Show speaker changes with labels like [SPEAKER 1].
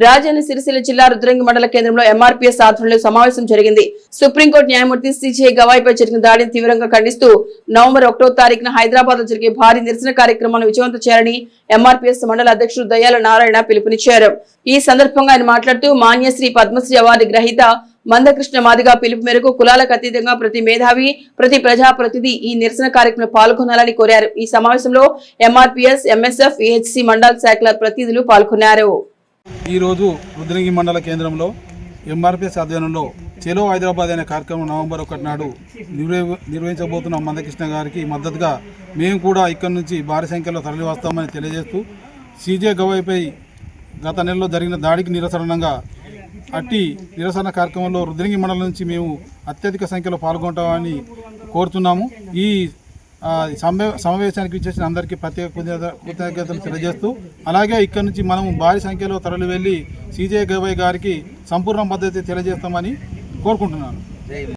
[SPEAKER 1] రాజధాని సిరిసిల్ల జిల్లా రుద్రంగి మండల కేంద్రంలో ఎంఆర్పీఎస్ ఆధ్వర్యంలో సమావేశం జరిగింది. సుప్రీంకోర్టు న్యాయమూర్తి సిజే గవాయిపై జరిగిన దాడిని తీవ్రంగా ఖండిస్తూ నవంబర్ ఒకటో తారీఖున హైదరాబాద్లో జరిగే భారీ నిరసన కార్యక్రమాలను విజయవంతం చేయాలని ఎంఆర్పీఎస్ మండల అధ్యక్షుడు దయ్యాల నారాయణ పిలుపునిచ్చారు. ఈ సందర్భంగా ఆయన మాట్లాడుతూ మాన్యశ్రీ పద్మశ్రీ అవార్డు గ్రహీత మందకృష్ణ మాదిగా పిలుపు మేరకు కులాలకు అతీతంగా ప్రతి మేధావి ప్రతి ప్రజాప్రతినిధి ఈ నిరసన కార్యక్రమంలో పాల్గొనాలని కోరారు. ఈ సమావేశంలో ఎంఆర్పీఎస్ ఎంఎస్ఎఫ్ ఏహెచ్సి మండల శాఖల ప్రతినిధులు పాల్గొన్నారు.
[SPEAKER 2] ఈరోజు రుద్రంగి మండల కేంద్రంలో ఎంఆర్పిఎస్ ఆధ్వర్యంలో చెలో హైదరాబాద్ అనే కార్యక్రమం నవంబర్ ఒకటి నాడు నిర్వహించబోతున్న మందకృష్ణ గారికి మద్దతుగా మేము కూడా ఇక్కడి నుంచి భారీ సంఖ్యలో తరలి వస్తామని తెలియజేస్తూ సీజే గవాయిపై గత నెలలో జరిగిన దాడికి నిరసనంగా అట్టి నిరసన కార్యక్రమంలో రుద్రంగి మండలం నుంచి మేము అత్యధిక సంఖ్యలో పాల్గొంటామని కోరుతున్నాము. ఈ సమ్మె సమావేశానికి ఇచ్చేసిన అందరికీ ప్రత్యేక కృతజ్ఞతలు తెలియజేస్తూ అలాగే ఇక్కడ నుంచి మనం భారీ సంఖ్యలో తరలి వెళ్ళి సీజే గవై గారికి సంపూర్ణ మద్దతు తెలియజేస్తామని కోరుకుంటున్నాను.